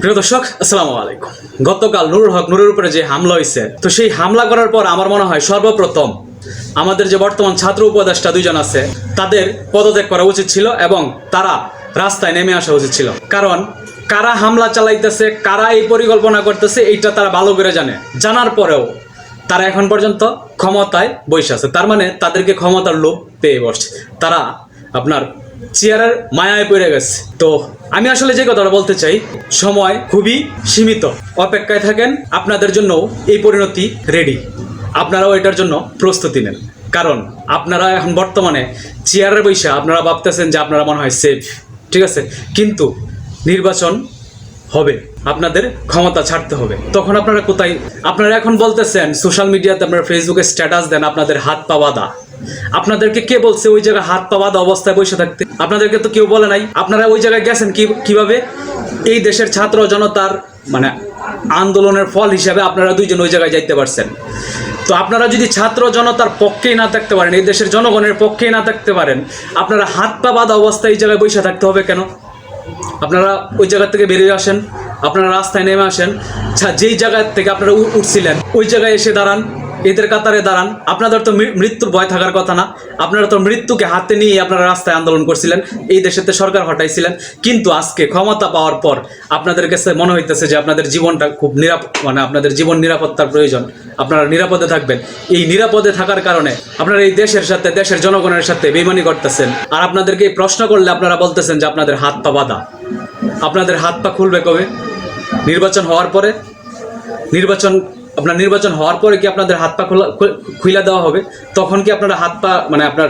প্রিয় দর্শক, আসসালামু আলাইকুম। গতকাল নুরুল হক নুরের উপরে যে হামলা হয়েছে তো সেই হামলা করার পর আমার মনে হয় সর্বপ্রথম আমাদের যে বর্তমান ছাত্র উপদেষ্টা দুইজন আছে, তাদের পদত্যাগ করা উচিত ছিল এবং তারা রাস্তায় নেমে আসা উচিত ছিল। কারণ কারা হামলা চালাইতেছে, কারা এই পরিকল্পনা করতেছে, এইটা তারা ভালো করে জানে। জানার পরেও তারা এখন পর্যন্ত ক্ষমতায় বসে আছে। তার মানে তাদেরকে ক্ষমতার লোভ পেয়ে বসছে। তারা আপনার চেয়ারের মায়ায় পড়ে গেছে। তো আমি আসলে যে কথাটা বলতে চাই, সময় খুবই সীমিত। অপেক্ষায় থাকেন, আপনাদের জন্য এই পরিণতি রেডি আপনারাও এটার জন্য প্রস্তুতি নেন। কারণ আপনারা এখন বর্তমানে চেয়ারের বৈশা, আপনারা ভাবতেছেন যে আপনারা মনে হয় সেফ ঠিক আছে? কিন্তু নির্বাচন হবে। আপনাদের ক্ষমতা ছাড়তে হবে। তখন আপনারা কোথায়? আপনারা এখন বলতেছেন সোশ্যাল মিডিয়াতে আপনারা ফেসবুকে স্ট্যাটাস দেন, আপনাদের হাত পা বাঁধা। আপনাদেরকে কে বলছে ওই জায়গায় হাত পা অবস্থায় বসে থাকতে? আপনাদেরকে তো কেউ বলে নাই। আপনারা ওই জায়গায় গেছেন কি কীভাবে? এই দেশের ছাত্র জনতার মানে আন্দোলনের ফল হিসাবে আপনারা দুইজন ওই জায়গায় যাইতে পারছেন। তো আপনারা যদি ছাত্র জনতার পক্ষেই না থাকতে পারেন, এই দেশের জনগণের পক্ষেই না থাকতে পারেন, আপনারা হাত পা বাঁধা অবস্থায় এই জায়গায় বসে থাকতে হবে কেন? আপনারা ওই জায়গা থেকে বেরিয়ে আসেন, আপনারা রাস্তায় নেমে আসেন যেই জায়গা থেকে আপনারা উঠছিলেন, ওই জায়গায় এসে দাঁড়ান। এদের কাতারে দাঁড়ান। আপনাদের তো মৃত্যুর ভয় থাকার কথা না। আপনারা তো মৃত্যুকে হাতে নিয়ে আপনারা রাস্তায় আন্দোলন করছিলেন, এই দেশেতে সরকার হটাইছিলেন কিন্তু আজকে ক্ষমতা পাওয়ার পর আপনাদের কাছে মনে হইতেছে যে আপনাদের জীবনটা খুব নিরাপ মানে আপনাদের জীবন নিরাপত্তার প্রয়োজন। আপনারা নিরাপদে থাকবেন। এই নিরাপদে থাকার কারণে আপনারা এই দেশের সাথে, দেশের জনগণের সাথে বেমানি করতেছেন। আর আপনাদেরকে প্রশ্ন করলে আপনারা বলতেছেন যে আপনাদের হাত পা বাঁধা। আপনাদের হাত পা খুলবে কবে? নির্বাচন হওয়ার পরে? নির্বাচন আপনার নির্বাচন হওয়ার পরে কি আপনাদের হাত পা খোলা খুইলা দেওয়া হবে? তখন কি আপনারা হাত পা মানে আপনার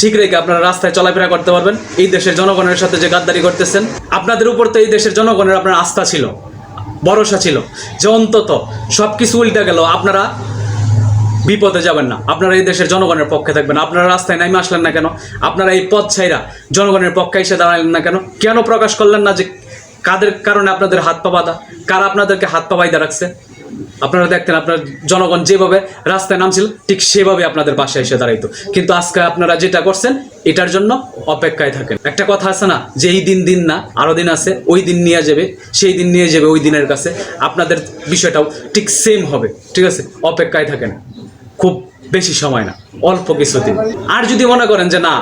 ঠিক রেখে আপনারা রাস্তায় চলাফেরা করতে পারবেন? এই দেশের জনগণের সাথে যে গাদ্দারি করতেছেন, আপনাদের উপর তো এই দেশের জনগণের আপনার আস্থা ছিল, ভরসা ছিল যে অন্তত সব কিছু উল্টে গেল, আপনারা বিপদে যাবেন না। আপনারা এই দেশের জনগণের পক্ষে থাকবেন। আপনারা রাস্তায় নাইমে আসলেন না কেন? আপনারা এই পথ ছাইরা জনগণের পক্ষে এসে দাঁড়ালেন না কেন? কেন প্রকাশ করলেন না যে কাদের কারণে আপনাদের হাত পা বাঁধা? কারা আপনাদেরকে হাত পা বাইদা রাখছে? আপনারা দেখতেন আপনার জনগণ যেভাবে রাস্তায় নামছিল, ঠিক সেভাবে আপনাদের পাশে এসে দাঁড়াইতো। কিন্তু আজকে আপনারা যেটা করছেন, এটার জন্য অপেক্ষায় থাকেন। একটা কথা আছে না যে এই দিন দিন না, আরও দিন আছে, ওই দিন নিয়ে যাবে, সেই দিন নিয়ে যাবে, ওই দিনের কাছে। আপনাদের বিষয়টাও ঠিক সেম হবে, ঠিক আছে? অপেক্ষায় থাকেন। খুব বেশি সময় না, অল্প কিছুদিন আর যদি মনে করেন যে না,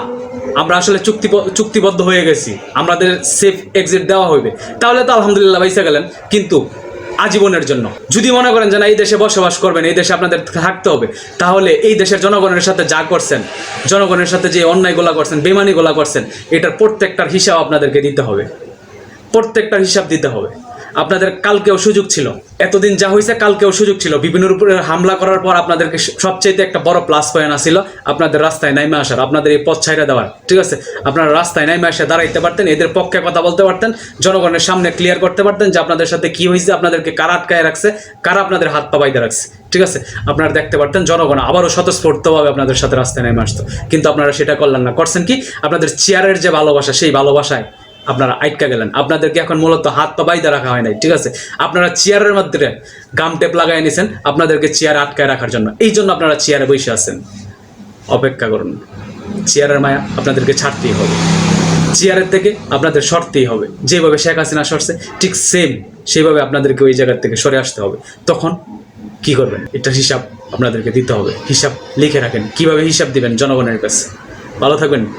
আমরা আসলে চুক্তি চুক্তিবদ্ধ হয়ে গেছি, আমাদের সেফ এক্সিট দেওয়া হইবে, তাহলে তো আলহামদুলিল্লাহ বাইসা গেলেন। কিন্তু আজীবনের জন্য। যদি মনে করেন যে না, এই দেশে বসবাস করবেন, এই দেশে আপনাদের থাকতে হবে, তাহলে এই দেশের জনগণের সাথে যা করছেন, জনগণের সাথে যে অন্যায়গুলা করছেন বেমানিগুলা করছেন, এটার প্রত্যেকটার হিসাব আপনাদেরকে দিতে হবে। প্রত্যেকটার হিসাব দিতে হবে। আপনাদের কালকেও সুযোগ ছিল। এতদিন যা হয়েছে কালকেও সুযোগ ছিল। বিভিন্ন উপরে হামলা করার পর আপনাদেরকে সবচেয়ে একটা বড় প্লাস পয়েন্ট আসছিল আপনাদের রাস্তায় নাইমে আসার, আপনাদের এই পথ ছাইরা দেওয়ার, ঠিক আছে? আপনারা রাস্তায় নাইমে এসে দাঁড়াইতে পারতেন, এদের পক্ষে কথা বলতে পারতেন, জনগণের সামনে ক্লিয়ার করতে পারতেন যে আপনাদের সাথে কি হয়েছে আপনাদেরকে কারা আটকায় রাখছে, কারা আপনাদের হাত পা রাখছে, ঠিক আছে? আপনারা দেখতে পারতেন জনগণ আবারও স্বতঃস্ফূর্তভাবে আপনাদের সাথে রাস্তায় নেমে আসতো। কিন্তু আপনারা সেটা করলেন না। করছেন কি? আপনাদের চেয়ারের যে ভালোবাসা, সেই ভালোবাসায় আপনারা আটকা গেলেন। আপনাদেরকে এখন মূলত হাত পা বাইদা রাখা হয় নাই, ঠিক আছে? আপনারা চেয়ারের মধ্যে গাম টেপ লাগাই নিয়েছেন আপনাদেরকে চেয়ার আটকায় রাখার জন্য। এই জন্য আপনারা চেয়ারে বসে আছেন। অপেক্ষা করুন। চেয়ারের মায়া আপনাদেরকে ছাড়তেই হবে। চেয়ারের থেকে আপনাদের সরতেই হবে। যেভাবে শেখ হাসিনা সরছে, ঠিক সেম সেইভাবে আপনাদেরকে ওই জায়গার থেকে সরে আসতে হবে। তখন কি করবেন? এটা হিসাব আপনাদেরকে দিতে হবে। হিসাব লিখে রাখেন। কীভাবে হিসাব দিবেন? জনগণের কাছে। ভালো থাকবেন।